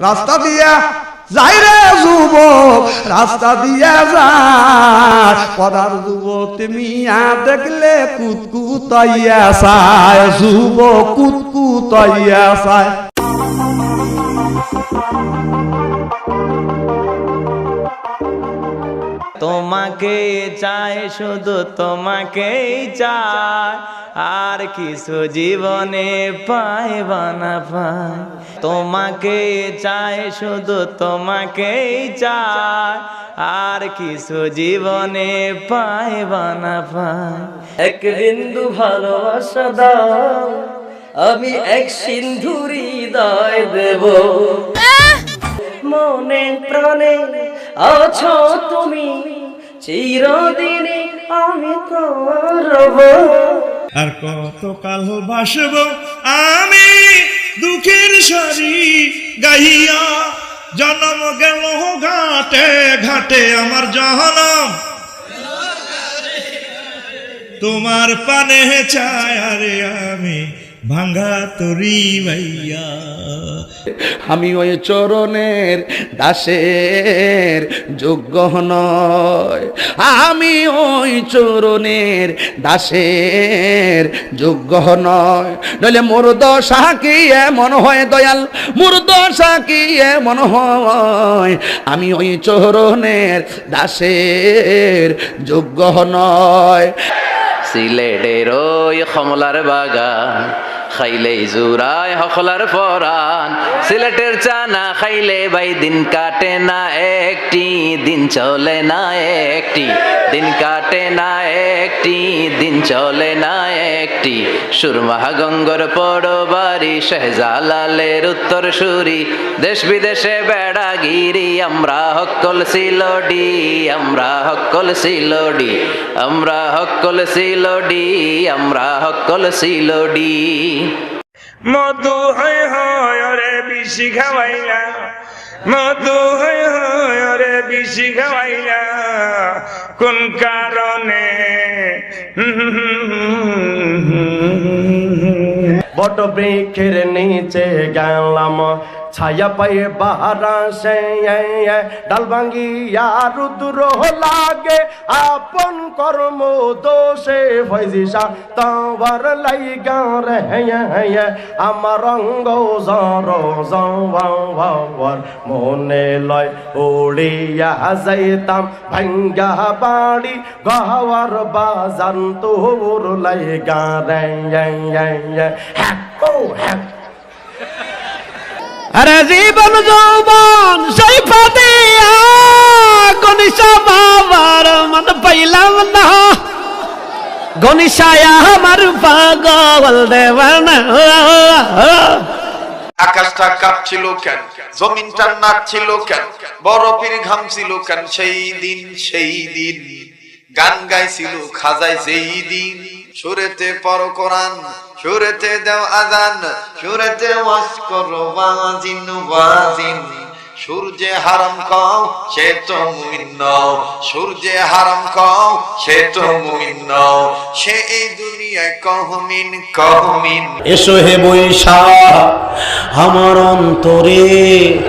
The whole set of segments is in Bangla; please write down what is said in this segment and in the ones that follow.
রাস্তা দিয়া যাই রে যুবক, রাস্তা দিয়া যায়। পদার যুবক মিয়া দেখলে কুতকুতাইয়া চায়, যুবক কুতকুতাইয়া চায়। তোমাকে চাই শুধু তোমাকেই চাই। আর কিছু জীবনে পাই বানা পাই। তোমাকে চাই শুধু তোমাকেই চাই। আর কিছু জীবনে পাই বানা পাই। এক বিন্দু ভালোবাসা দাও আমি এক সিন্ধুর হৃদয় দেব। মনে প্রাণে আছো তুমি। চিরদিনে আমি তোমার রব আর কতকাল বাসব আমি দুঃখের সারি গাইয়া জন্ম গেল ঘাটে ঘাটে আমার জনম। তোমার পানে চায় আরে আমি ভাঙ্গা তরি ভাইয়া। আমি ওই চরণের দাসের যোগ্য নয়। আমি ওই চরণের দাসের যোগ্য নয়। নইলে মোর দশা কি এমন হয় দয়াল? মোর দশা কি এমন হয়? আমি ওই চরণের দাসের যোগ্য নয়। সিলেটের ওই কমলার বাগান খাইলেই জুরায় হকলার পরান সিলেটের চানা খাইলে ভাই দিন কাটে না একটি, দিন চলে না একটি, দিন কাটে না একটি, দিন চলে না একটি। সুরমাহা গঙ্গর পড়ো বাড়ি শেহজালালের উত্তর সুরি দেশ বিদেশে বেড়াগিরি, আমরা হকল সিলডি, আমরা হকল সিলডি, আমরা হকল সিলডি, আমরা হকল সিলডি। মধু হয় হয় রে বিশি খাওয়াইলা। মধু হয় হয় রে বিশি খাওয়াইলা। কোন কারণে? বট বৃক্ষের নিচে গেলাম। ছায়া পায়ে বাহারা সে ডাল ভাঙ্গিয়া রুদ্র লাগে। আপন কর্ম দোষে ফৈজিসা তাওয়ার লাইগা রে আমার অঙ্গ জর জর মনে লয় উড়িয়া যাইতাম, ভাঙ্গা বাড়ি গাওয়ার বাজান তোর লাইগা রে হ্যাঁ ও হ্যাঁ আরে জীবন যৌবন, সেই ফাতিয়া গনিশা বাবার মন পাইলাম না। গনিশায়া আমার পাগল দেওয়ানা আকাশটা কাঁপছিল কেন? জমিনটা নাচছিল কেন? বরফের ঘাম ছিল কেন? সেই দিন সেই দিন। গান গাইছিল, খাজায় যেই দিন। সুরেতে পর কোরআন সুরেতে দেও আজান সুরেতে ওয়াজ করো ওয়াজিন ওয়াজিন। সূর্যে হারাম কও সে তো মুমিন নও। সূর্যে হারাম কও সে তো মুমিন নও। সে এই দুনিয়ায় কহমিন কহমিন। এসো হে বৈশা আমার অন্তরে।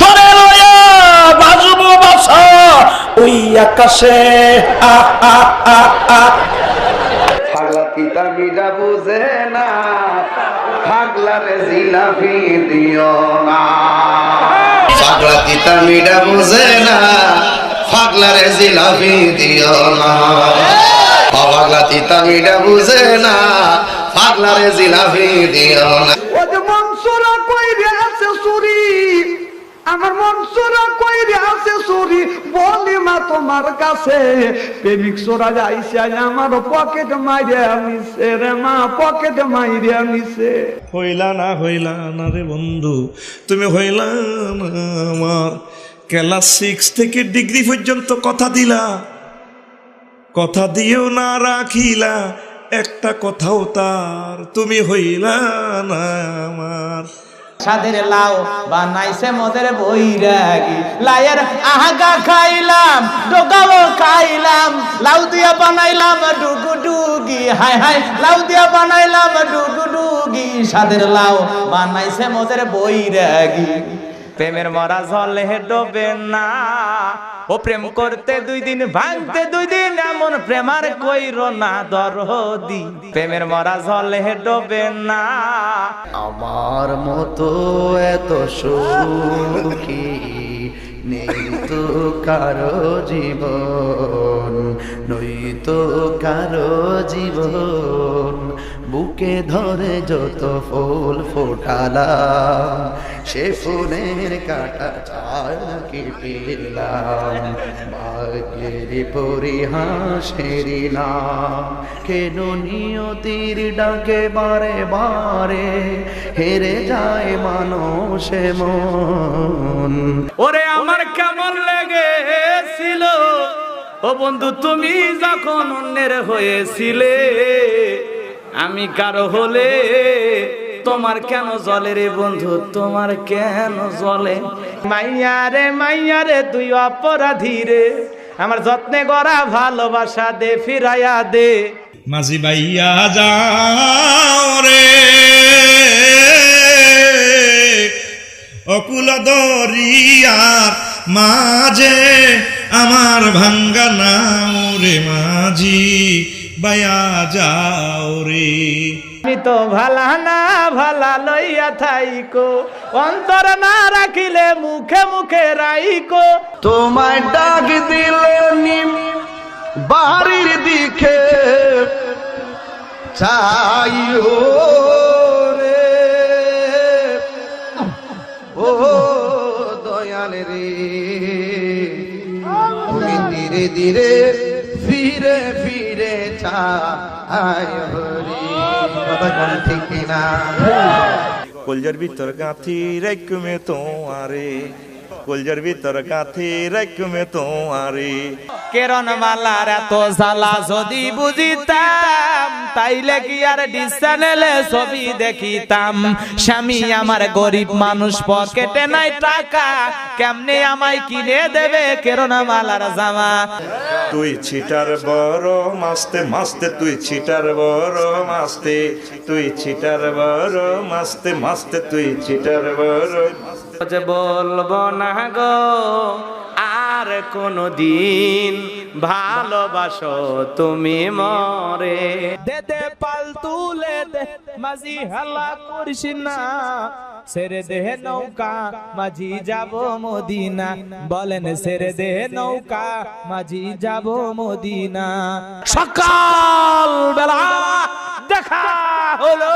তোরে লয়া বাজবো বাসা ওই আকাশে। আ আ আ আ। পাগলা পাগলারে জিলাপি দিও না। পাগলা তিতা মিডা বুঝে না পাগলারে জিলাপি দিও না। পাগলা তিতা মিডা বুঝে না পাগলারে জিলাপি দিও না। আমার মনসুরা কইরে আছে সুরি বলি মা তোমার কাছে। প্রেমিক সোরা যাইছে আমার পকেট মাইরিয়া নিছে রে মা পকেট মাইরিয়া নিছে হইলা না হইলা না রে বন্ধু, তুমি হইলা না আমার। ক্লাস সিক্স থেকে ডিগ্রি পর্যন্ত কথা দিলা। কথা দিয়েও না রাখিলা, একটা কথাও তার, তুমি হইলা না আমার। সাদের বা বানাইছে মদের বৈরাগী। লায়ের আহাগা খাইলাম, ডোগাও খাইলাম, লাউ দিয়া বানাইলাম ডুগু ডুগি হাই হাই লাউ দিয়া বানাইলাম ডুগু ডুগি সাদের বা বানাইছে মদের বৈরাগী। প্রেমের মরা জলে ডোবে না। ও প্রেম করতে দুই দিন, ভাঙতে দুই দিন, এমন প্রেমার কইর না দরদি। প্রেমের মরা জলে ডোবে না। আমার মতো এত সুখী নেই তো কারও জীবন, নই তো কারও জীবন। বুকে ধরে যত ফুল ফোটালাম, সে ফুলের কাটা চায় কি পেলাম। ভাগ্যের পরিহাসেরি নাম, কেন নিয়তির ডাকে বারে বারে হেরে যায় মানুষ মন ওরে আমার কেমন লেগেছিল? ও বন্ধু, তুমি যখন অন্যের হয়েছিলে আমি কারও হলে তোমার কেন জলে রে বন্ধু? তোমার কেন জলে? মাইয়া রে মাইয়া রে তুই অপরাধী রে। আমার যত্নে গড়া ভালোবাসা দে ফিরাইয়া দে। মাঝি ভাইয়া যাও রে। অকুল দরিয়ার মাঝে আমার ভাঙ্গা নাও রে মাঝি। বাইয়া যাও রে। আমি তো ভালা না ভালা লইয়া থাইকো। অন্তর না রাখিলে মুখে মুখে রাইকো। তোমায় ডাক দিলে নিম বাড়ির দিকে চাইও রে। ও দয়াল রে তুমি ধীরে ধীরে ফিরে ফিরে চাই রে কথা কোন ঠিক না কলজার ভিতর গাঁথি রাইকুমে তোমারে। কলজার ভিতর গাঁথি রাইকুমে তোমারে কেরন মালার এত জ্বালা যদি বুঝিতাম তাইলে কি আর ডিসচানেলে ছবি দেখিতাম? স্বামী আমার গরিব মানুষ পকেটে নাই টাকা কেমনে আমায় কিনে দেবে কেরন মালার জামা? তুই ছিটার বড় মাস্তে মাস্তে তুই ছিটার বড় মাস্তে তুই ছিটার বড় মাস্তে মাস্তে তুই ছিটার বড় যে বলব না গো আর কোনো দিন ভালোবাসো তুমি মরে। দে দে পাল তুলে দে মাঝি হালা করিস না। সেরে দেহ নৌকা মাঝি যাব মদিনা। বলেন সেরে দেহ নৌকা মাঝি যাব মদিনা। সকাল বেলা দেখা হলো।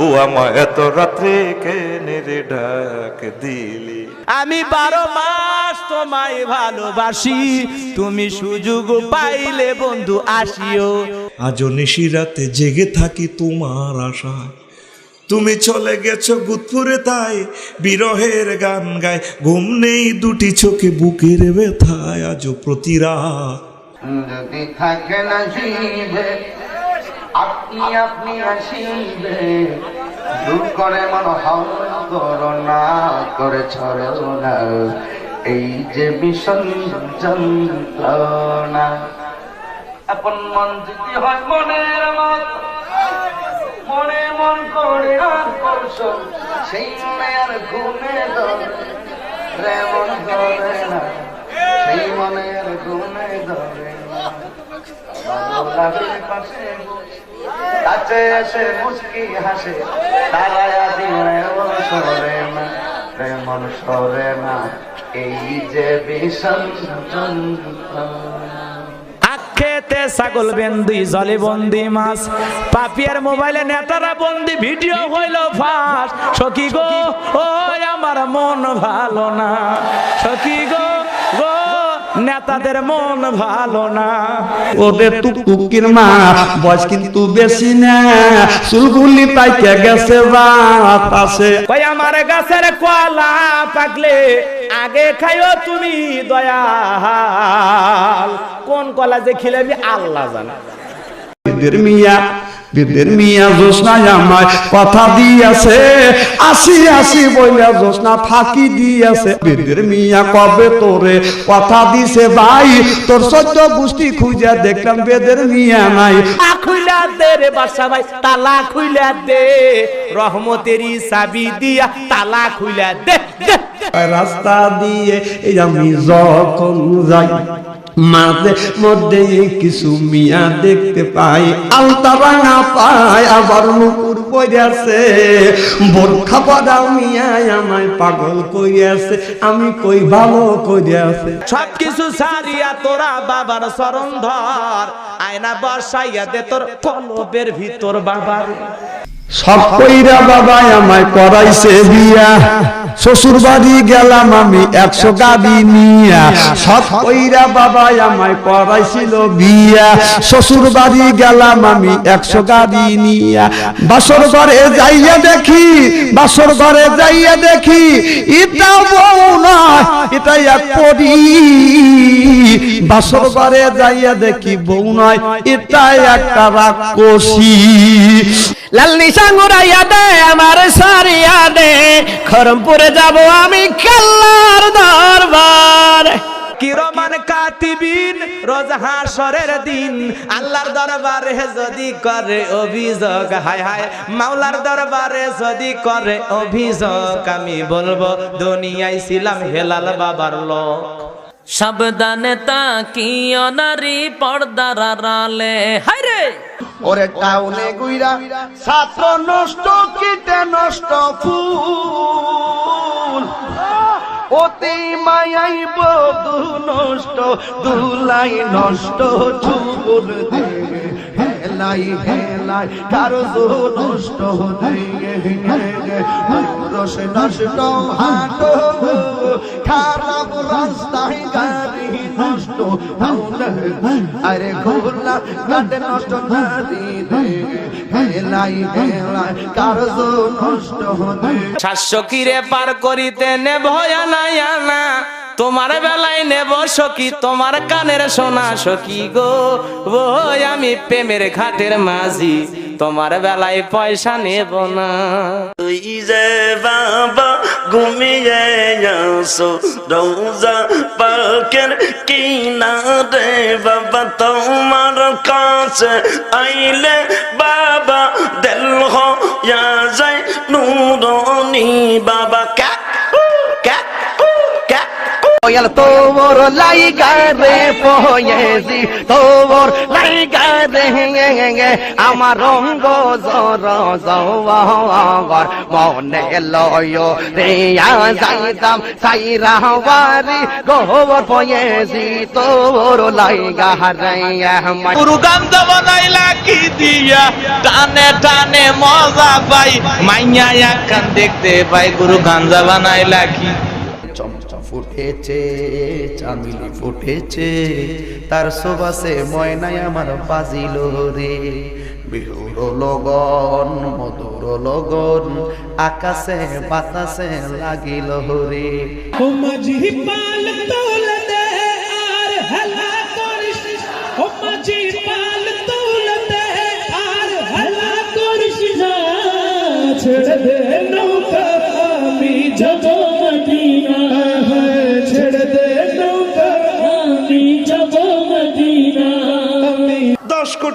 ও আমার এত রাত্রে কেনে রে ডাক দিলি? আমি বারো মাস তোমায় ভালোবাসি তুমি সুযোগ পাইলে বন্ধু আসিও। আজ নিশি রাতে জেগে থাকি তোমার আশায়। তুমি চলে গেছো গুদপুরে তাই বিরহের গান গায়। ঘুম নেই দুটি চোখে বুকের ব্যথায় আজও প্রতি রাত। যদি থাকে না আপনি আপনি আসিবে। দূর করে মন করোনা করে ছড়ো না এই যে ভীষণ যন্ত্রণা। আপন মন যদি হয় মনের মত, মনে মন করে আর করছ সেই মনে আর ঘুমে ধরে মন ধরে না। সেই মনের ঘুমে ধরে কাছে আখেতে ছাগল বেন্দি, জলে বন্দি মাছ। পাপিয়ার মোবাইলে নেতারা বন্দি, ভিডিও হইল ফাঁস। সখী গো ও আমার মন ভালো না। সখী গো নেতাদের মন ভালো না। ওদের টুকটুকির মা বয়স কিন্তু বেশি না। চুলগুলি পাইকে গেছে বাতাসে কই আমার গাছের কলা পাকলে আগে খাইও তুমি দয়াল। কোন কলা যে খেলে আমি আল্লাহ জানা। মিয়া বিদের মিয়া জোসনা আমায় কথা দিয়েছে। আসি আসি বইলা জোসনা ফাঁকি দিয়েছে। বিদের মিয়া কবে তোরে কথা দিছে ভাই? তোর সত্য গোষ্ঠী খুঁজে দেখলাম বেদের মিয়া নাই। খুইলা দে রে বাসা ভাই, তালা খুইলা দে। রহমতেরি চাবি দিয়া তালা খুইলা দে। রাস্তা দিয়ে আমি যখন যাই মাঝে মধ্যে কিছু মিয়া দেখতে পাই। আলতা রাঙা পাই আবার মুকুর পড়িয়াছে বোরখা পড়া মিয়া আমায় পাগল করিয়াছে। আমি কই ভালো করিয়াছে। সবকিছু সারিয়া তোরা বাবার চরণ ধর। আয়না বর্ষাইয়া দে তোর কলবের ভিতর বাবার। সব কইরা বাবা আমায় করাইছে বিয়া। শ্বশুর বাড়ি গেলাম আমি একশো গাড়ি নিয়া। সব কইরা বাবা আমায় করাইছিল বিয়া। শ্বশুর বাড়ি গেলাম আমি একশো গাড়ি নিয়া। বাসর ঘরে যাইয়া দেখি, বাসর ঘরে যাইয়া দেখি এটা বউ নয় এটা এক পরি। বাসর ঘরে যাইয়া দেখি বউ নয় এটা একটা রাক্ষসী। সাঙ্গুরাইয়া দে আমার সারিয়া দে খরমপুরে যাব আমি কাল্লার দরবার। কিরমান কাতিবিন, রোজ হাসরের দিন। আল্লাহর দরবারে যদি করে অভিযোগ, হায় হায়, মাওলার দরবারে যদি করে অভিযোগ, আমি বলব, দুনিয়ায় ছিলাম হেলাল বাবার লোক। সাবধানে তাকিও নারী পর্দার আড়ালে। হায় রে ওরে টাউনে গুইরা, ছাত্র নষ্ট কিতে নষ্ট ফুল। অতি মায়াই বধু নষ্ট দুলাই নষ্ট চুল হেলাই হেলাই কারও নষ্ট রস নষ্ট হাটো, খারাপ রাস্তায় গাড়ি নষ্ট আরে গাড়ি নষ্ট নারী রে হেলাই হেলাই কারও নষ্ট দে সাতশো কিরে পার করিতে নে ভয়া নাই আনা। তোমার বেলায় নেব সখী, তোমার কানের সোনা সখী গো। ও আমি প্রেমের ঘাটের মাঝি, তোমার বেলায় পয়সা নেব না। তুই যে বাবা ঘুমিয়ে আসো রোজা পাকের কিনারে বাবা, তোমার কাছে আইলে বাবা, দিল হইয়া যায় নুরনি বাবা ক্যাক Oye, তোর লাইগা রে পয়েছি তোর লাইগা রে আমার রঙ্গ জর জওয়ার মনে লয় রে যাইতাম সাইরা বাড়ি গোবর পয়েছি তোর লাইগা রে গুরু গান্ধ বানাইলা কি দিয়া? টানে টানে মজা পাই মাইয়া একখান দেখতে পাই গুরু গাঞ্জা বানাইলা কি ফুটেছে, চামিলি ফুটেছে। তার সুবাসে ময়নাই আমার বাজিল রে। বিহুর লগন, মধুর লগন, আকাশে বাতাসে লাগিল রে। ও মাঝি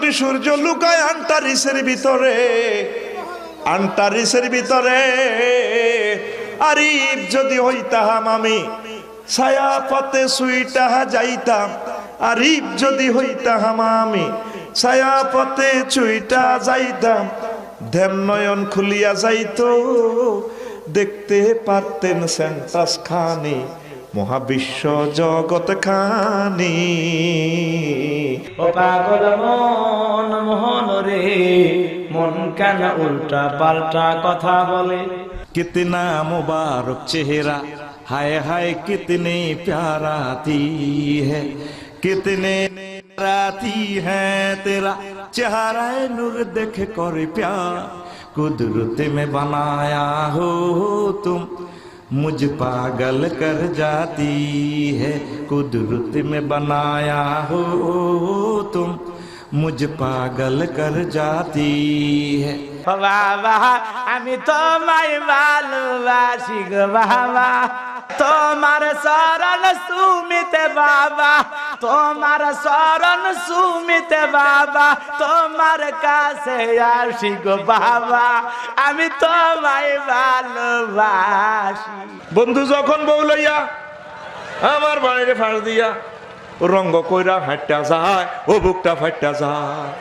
কোটি সূর্য লুকায় আন্টারিসের ভিতরে আন্টারিসের ভিতরে। আরিফ যদি হইতাম আমি ছায়া পথে সুইটাহা যাইতাম আরিফ যদি হইতাম আমি ছায়া পথে চুইটা যাইতাম। ধ্যান নয়ন খুলিয়া যাইতো, দেখতে পারতেন সেন্টাস খানি। মহাবিশ্ব জগত খানি ও পাগল মন মোহন রে মন কেন উল্টা পাল্টা কথা বলে? কিতনা মুবারক চেহারা হায় হায় কিতনে প্যারা থি হে কিতনে রাতি হে তেরা। চেহারায় নূর দেখে করে প্যার কুদরত মে বানায়া হো তুম। मुझ पागल कर जाती है कुदरत में बनाया हो तुम मुझ पागल कर जाती है ও বাবা আমি তোমায় ভালোবাসি গো বাবা তোমার শরণ সুমিতে বাবা, তোমার শরণ সুমিতে বাবা, তোমার কাছে আসি গো বাবা, আমি তোমায় ভালোবাসি। বন্ধু, যখন বউ লইয়া আমার বাইরে ফাঁস দিয়া, রঙ্গ কইরা হাঁটটা যায়, ও বুকটা ফাটটা যায়।